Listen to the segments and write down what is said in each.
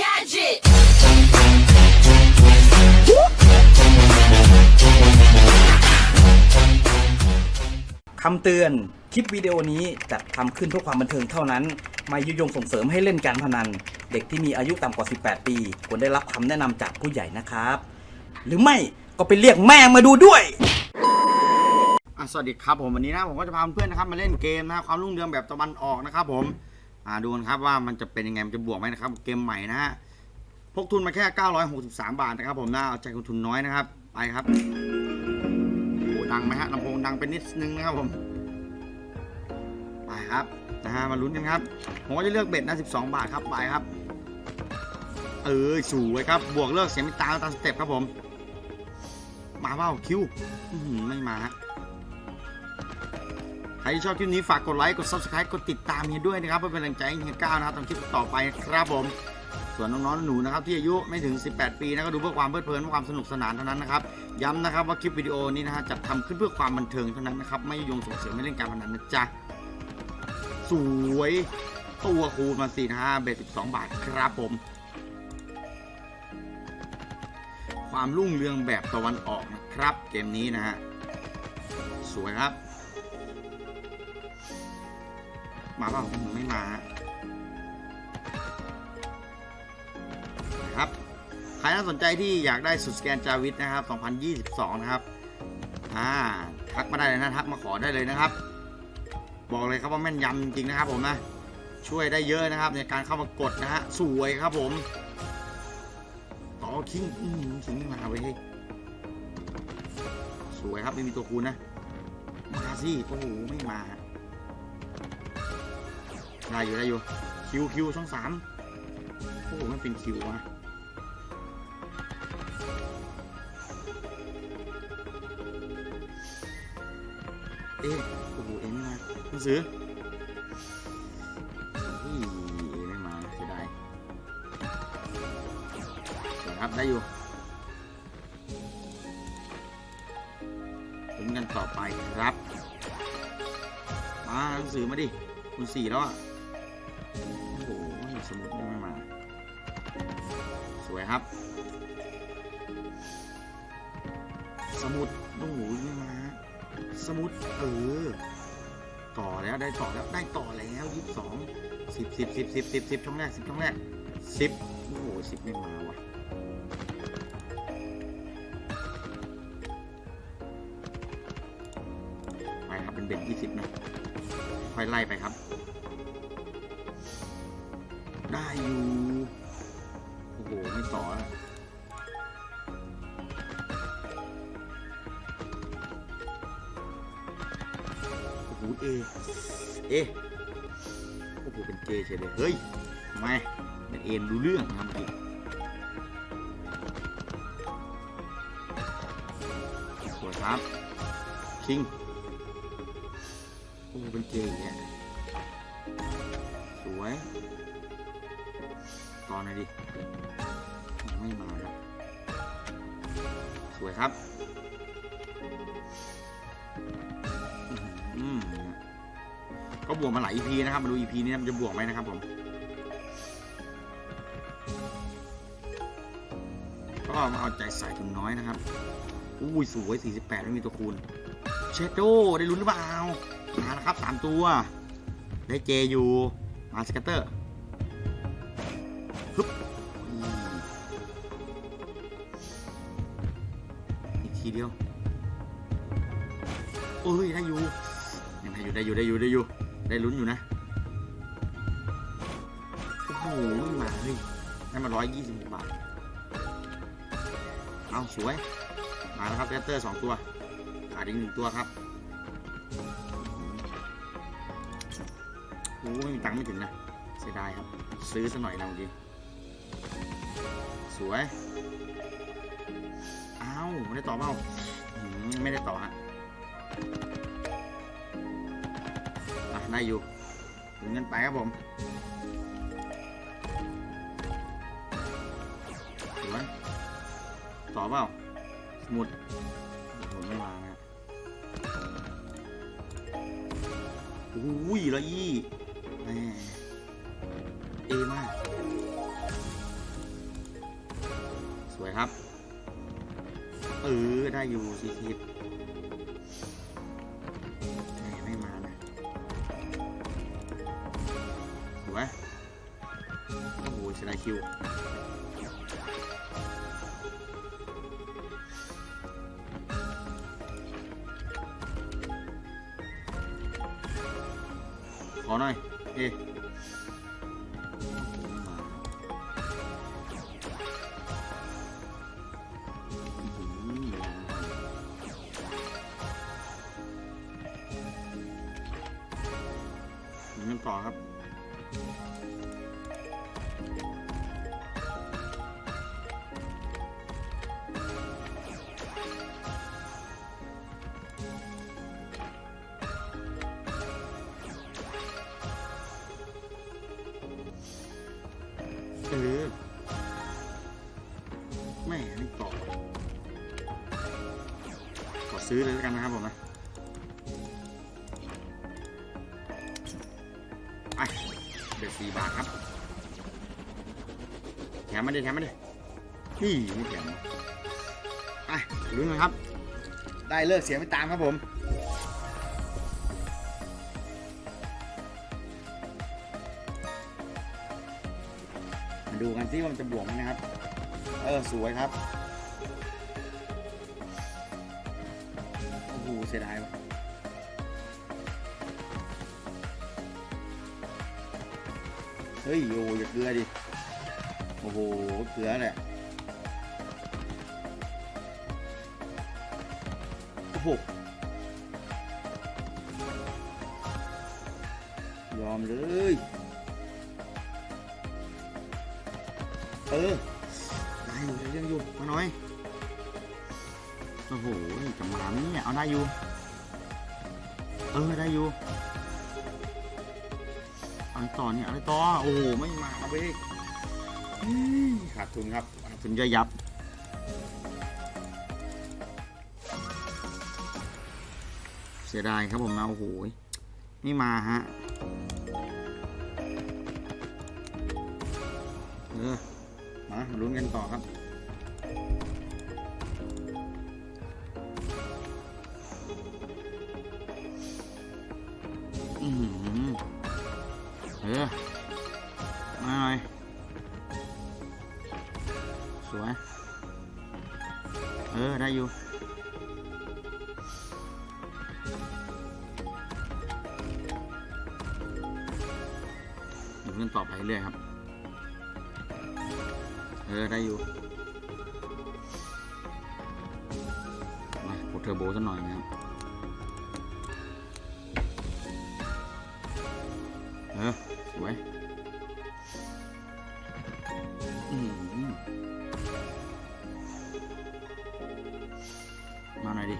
Gadget! คำเตือน คลิปวิดีโอนี้จัดทำขึ้นเพื่อความบันเทิงเท่านั้น ไม่ยุยงส่งเสริมให้เล่นการพนัน เด็กที่มีอายุต่ำกว่า 18 ปี ควรได้รับคำแนะนำจากผู้ใหญ่นะครับ หรือไม่ก็ไปเรียกแม่งมาดูด้วย อะสวัสดีครับผมวันนี้นะผมก็จะพาเพื่อนๆนะครับมาเล่นเกมนะครับความรุ่งเรืองแบบตะวันออกนะครับผม อ่าดูกันครับว่ามันจะเป็นยังไงมันจะบวกไหมนะครับ เกมใหม่นะฮะพกทุนมาแค่ 963 บาทนะครับผมนะเอาใจคนทุนน้อยนะครับ ไปครับโอ้ดังไหมฮะลำโพงดังเป็นนิดนึงนะครับผม ไปครับนะฮะมาลุ้นกันครับ ผมก็จะเลือกเบ็ดนะ 12 บาทครับไปครับ เออสวยครับ บวกเลิกเสียงม่ตาตามสเต็ปครับผม มาเปล่าคิวไม่มาฮะ ใครที่ชอบคลิปนี้ฝากกดไลค์กด subscribe กดติดตามเฮียด้วยนะครับเพื่อเป็นแรงใจให้เฮียก้าวนะครับทำคลิปต่อไปครับผม ส่วนน้องๆหนูนะครับที่อายุไม่ถึง 18 ปีนะก็ดูเพื่อความเพลิดเพลินเพื่อความสนุกสนานเท่านั้นนะครับย้ำนะครับว่าคลิปวิดีโอนี้นะฮะจัดทำขึ้นเพื่อความบันเทิงเท่านั้นนะครับไม่ยงส่งเสริมไม่เล่นการพนันนะจ๊ะสวยตัวคูณมาสี่นะฮะเบส12บาทครับผม ความรุ่งเรืองแบบตะวันออกนะครับ เกมนี้นะฮะ สวยครับ มาเปล่าอืมไม่มาครับใครน่าสนใจที่อยากได้สุดสแกนจาวิทนะครับ 2022 นะครับอ่าทักมาได้เลยนะทักมาขอได้เลยนะครับ บอกเลยครับว่าแม่นยำจริงนะครับผมนะช่วยได้เยอะนะครับในการเข้ามากดนะฮะสวยครับผมต่อคิงคิงมาเว้ยเฮ้สวยครับไม่มีตัวคูณนะมาสิโอ้โหไม่มาฮะ ได้อยู่ได้อยู่คิวคิวช่องสามโอ้โหมันเป็นคิววะเอ๊ะโอ้โหเอ็นมาหนังสือไม่มาเสียดายครับได้อยู่ลุ้นกันต่อไปครับมาหนังสือมาดิคุณสี่แล้วอะ โอ้โหสมุดยังไม่มา สวยครับ สมุดโอ้โหไม่มา สมุดเออ ต่อแล้วได้ต่อแล้วได้ต่อแล้วยี่สิบสองสิบสิบสิบสิบสิบสิบช่องแรกสิบช่องแรกสิบโอ้โหสิบไม่มาว่ะไปครับเป็นเบ็ดยี่สิบนะค่อยไล่ไปครับ อยู่ โอ้โห ไม่ต่อแล้วโอ้โหเอ เอ โอ้โห เป็นเจเฉยเลย เฮ้ยทำไมเป็นเอ็นรู้เรื่องนะเมื่อกี้สวยครับ คิง โอ้โหเป็นเจอย่างเงี้ยสวย ต่อหน่อยดิยังไม่มาครับสวยครับอื้อหือก็บวกมาหลาย EP นะครับ มาดู EP นี้มันจะบวกไหมนะครับผม ก็มาเอาใจใส่ถึงน้อยนะครับ อุ้ยสวย 48 ไม่มีตัวคูณ เชโดได้ลุ้นหรือเปล่ามาแล้วครับ 3 ตัว ได้เจอยู่ มาสกัตเตอร์ ฮึบอีกทีเดียวโอ้ยได้อยู่ยังได้อยู่ได้อยู่ได้อยู่ได้อยู่ได้ลุ้นอยู่นะโอ้โหม่มาเฮ้ยได้มา126บาทเอาสวยมาแล้วครับสกัตเตอร์2ตัวขาดอีกหนึ่งตัวครับโอ้ไม่มีตังค์ไม่ถึงนะเสียดายครับ ซื้อซะหน่อยนะเมื่อกี้ สวยอ้าวไม่ได้ต่อเปล่าไม่ได้ต่อฮะอะได้อยู่ถึงเงินไปครับผมสวยต่อเปล่าสมุดผมไม่มานะอุ้ยร้อยยี่แม่เอมาก วยครับเออได้อยู่สี่สิบไม่มานะสวยโอ้โหเสียดายคิวขอหน่อย เอะยังไม่ต่อครับเออไม่ให้ต่อขอซื้อเลยแล้วกันนะครับผมนะ สี่บาทครับแถมมาดิแถมมาดินี่ไม่แถมไปลุ้นกันครับ ได้เลิกเสียงไปตามครับผมมาดูกันที่มันจะบวกไหมนะครับ เออ สวยครับโอ้โหเสียดายว่ะ เฮ้ยโอ้อย่าเกลือดิ โอ้โห เกลือแหละ โอ้โห ยอมเลย เออได้อยู่ยังอยู่มาหน่อย โอ้โหจะมาไมเนี่ย เอาได้อยู่ เออ ได้อยู่ อะไรต่อเนี่ยอะไรต่อโอ้โหไม่มาเว้ยขาดทุนครับขาดทุนย่อยยับเสียดายครับผมนะโอ้โหไม่มาฮะเออมาลุ้นกันต่อครับ ออได้อยู่เดี๋ยวเพื่อนต่อไปเรื่อยครับ เออได้อยู่ มากดเทอร์โบสักหน่อยนะครับ เออสวย น่อยดิ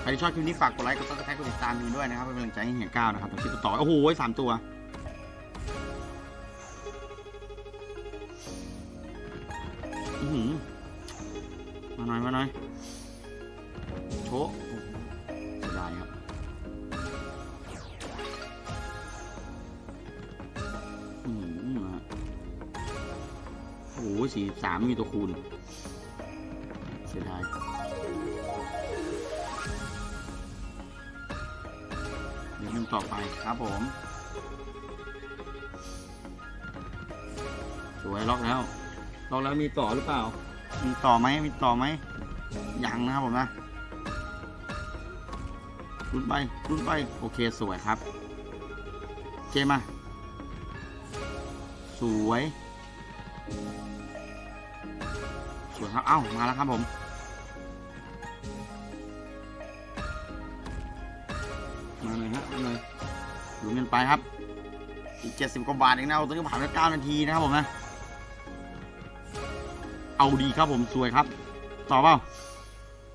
ใครที่ชอบคลิปนี้ฝากกดไลค์ กดซับสไครต์กดติดตามกันด้วยนะครับ เป็นกำลังใจให้เฮียก้าวนะครับต่อคลิปต่อ โอ้โหสามตัวอื้อหือมาหน่อย มาหน่อย โชะเสียดายครับอืมฮะโอ้โหสี่สามมีตัวคูณเสียดาย ต่อไปครับผม สวยล็อกแล้ว ล็อกแล้วมีต่อหรือเปล่า มีต่อไหมมีต่อไหมยังนะครับผมนะรุนไปรุนไป โอเคสวยครับเจมา สวย สวยครับ เอ้า มาแล้วครับผม เลยฮะมาเลยลุ้นกันไปครับ อีกเจ็ดสิบกว่าบาทเองนะเอาตัวนี้ผ่านไปเก้านาทีนะครับผมนะ เอาดีครับผมสวยครับ ต่อเปล่า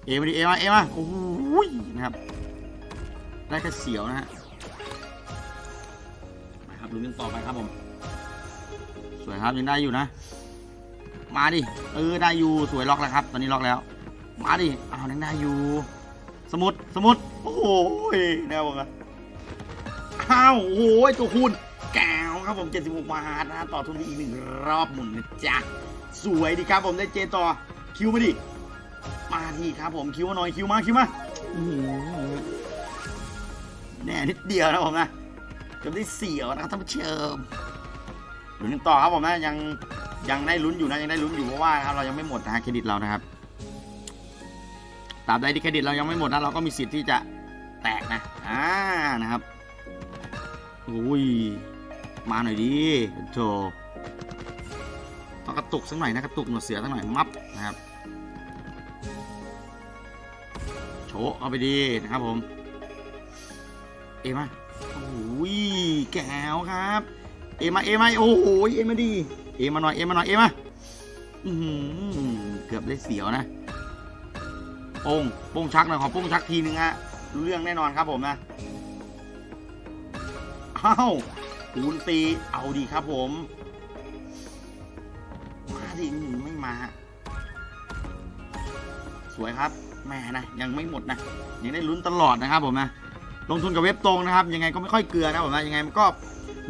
เอมาดิเอมาเอมา โอ้โหยนะครับ ได้แค่เสียวนะฮะมาครับลุ้นกันต่อไปครับผม สวยครับยังได้อยู่นะ มาดิ เออได้อยู่สวยล็อกแล้วครับ ตอนนี้ล็อกแล้ว มาดิอ้าวยังได้อยู่ สมุดสมุดโอ้โหแนวบอกอะ อ้าวโอ้โหตัวคูณแก้วครับผม76บาทนะต่อทุนอีกหนึ่งรอบหมุนนะจ๊ะสวยดีครับผมได้เจต่อคิวมาดิมาทีครับผมคิวมาหน่อยคิวมาคิวมาอื้อหือแน่นิดเดียวนะผมนะเกือบได้เสียวนะครับท่านผู้ชมลุ้นต่อครับผมนะยังยังได้ลุ้นอยู่นะยังได้ลุ้นอยู่เพราะว่านะครับเรายังไม่หมดนะฮะเครดิตเรานะครับตราบใดที่เครดิตเรายังไม่หมดนะเราก็มีสิทธิ์ที่จะแตกนะอ่านะครับ อุ้ย มาหน่อยดิโถต้องกระตุกสักหน่อยนะกระตุกหนวดเสือสักหน่อยมับนะครับ โชว์เอาไปดีนะครับผม เอมาโอ้ยแก้วครับ เอมาเอมาโอ้โหเอมาดีเอมาหน่อยเอมาหน่อยเอมาเกือบได้เสียวนะโป้งโป้งชักหน่อยขอโป้งชักทีนึงฮะรู้เรื่องแน่นอนครับผมนะ อ้าวคูณตีเอาดีครับผม มาดิหือไม่มา สวยครับแม่นะ ยังไม่หมดนะ ยังได้ลุ้นตลอดนะครับผมนะ ลงทุนกับเว็บตรงนะครับ ยังไงก็ไม่ค่อยเกลือนะผมนะยังไงมันก็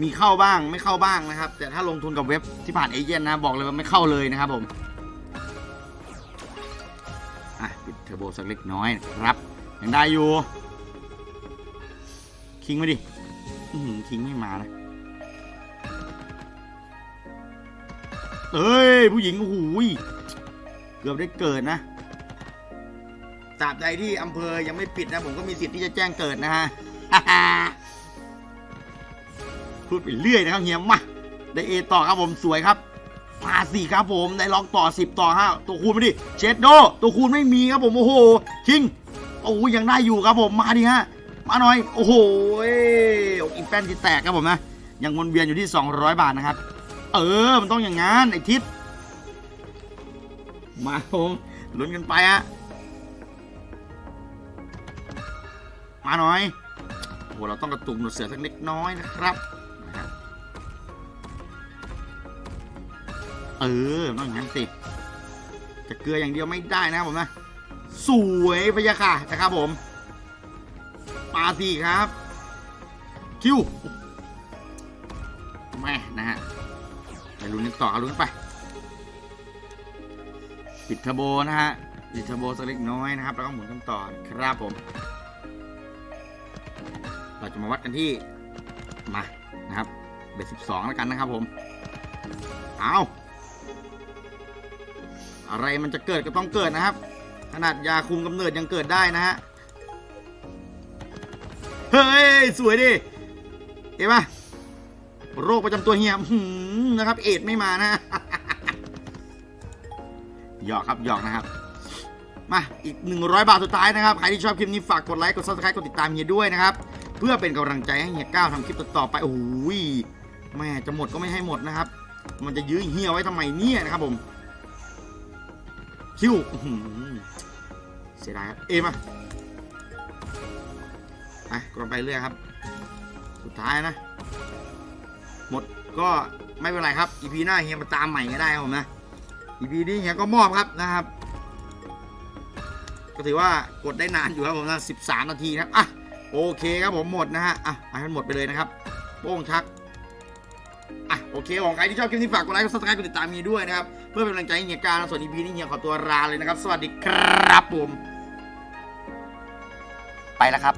มีเข้าบ้างไม่เข้าบ้างนะครับ แต่ถ้าลงทุนกับเว็บที่ผ่านเอเจนต์นะ บอกเลยว่าไม่เข้าเลยนะครับผมอะปิดเทอร์โบสักเล็กน้อยครับ ยังได้อยู่ คิงมาดิ อื้อหือคิงไม่มานะเอ้ย ผู้หญิงโอ้โหยเกือบได้เกิดนะตราบใดที่อำเภอยังไม่ปิดนะ ผมก็มีสิทธิ์ที่จะแจ้งเกิดนะฮะพูดไปเรื่อยนะครับเฮียมาได้เอต่อครับผมสวยครับมาสี่ครับผมได้ล็อกต่อ10ต่อ5ตัวคูณมาดิเชดโดตัวคูณไม่มีครับผมโอ้โหคิงโอ้ยยังได้อยู่ครับผมมาดิฮะ มาหน่อย โอ้โหอกอีแป้นที่แตกครับผมนะ ยังวนเวียนอยู่ที่ 200 บาทนะครับ เออ มันต้องอย่างงั้นไอทิศมาครับผมลุ้นกันไปฮะ มาหน่อย โอ้โห เราต้องกระตุกหนวดเสือสักเล็กน้อยนะครับ เออต้องอย่างนั้นสิ จะเกลืออย่างเดียวไม่ได้นะครับผมนะ สวยพะยะค่ะนะครับผม ปาสีครับ คิวแม่นะฮะไปลุ้นกันต่อลุ้นไป ปิดเทอร์โบนะฮะ ปิดเทอร์โบสักเล็กน้อยนะครับ แล้วก็หมุนกันต่อครับผม เราจะมาวัดกันที่ มา นะครับเบสสิบสองแล้วกันนะครับผม เอาอะไรมันจะเกิดก็ต้องเกิดนะครับ ขนาดยาคุมกำเนิดยังเกิดได้นะฮะ เฮ้ย สวยดิเห็นปะโรคประจำตัวเฮียหือนะครับ เอดไม่มานะหยอกครับหยอกนะครับ มาอีก 100 บาทสุดท้ายนะครับ ใครที่ชอบคลิปนี้ฝากกดไลค์กด subscribe กดติดตามเฮียด้วยนะครับ เพื่อเป็นกำลังใจให้เฮียก้าวทำคลิปต่อไปโอ้ยแม่จะหมดก็ไม่ให้หมดนะครับ มันจะยื้อเฮียไว้ทำไมเนี่ยนะครับผมคิวเสียดายครับเอมา ไปกดไปเรื่อยครับ สุดท้ายนะ หมดก็ไม่เป็นไรครับอีพีหน้าเฮียมาตามใหม่ก็ได้ครับผมนะอีพีนี้เฮียก็มอบครับนะครับ ก็ถือว่ากดได้นานอยู่ครับผมนะ13 นาทีนะครับอะโอเคครับผมหมดนะฮะอะเอาให้หมดไปเลยนะครับโป้งชักอะโอเคของใครที่ชอบคลิปนี้ฝากกดไลค์กดซับสไครต์กดติดตามมีด้วยนะครับ เพื่อเป็นกำลังใจให้เฮียการส่วน EP นี้เฮียขอตัวลาเลยนะครับ สวัสดีครับผม ไปแล้วครับ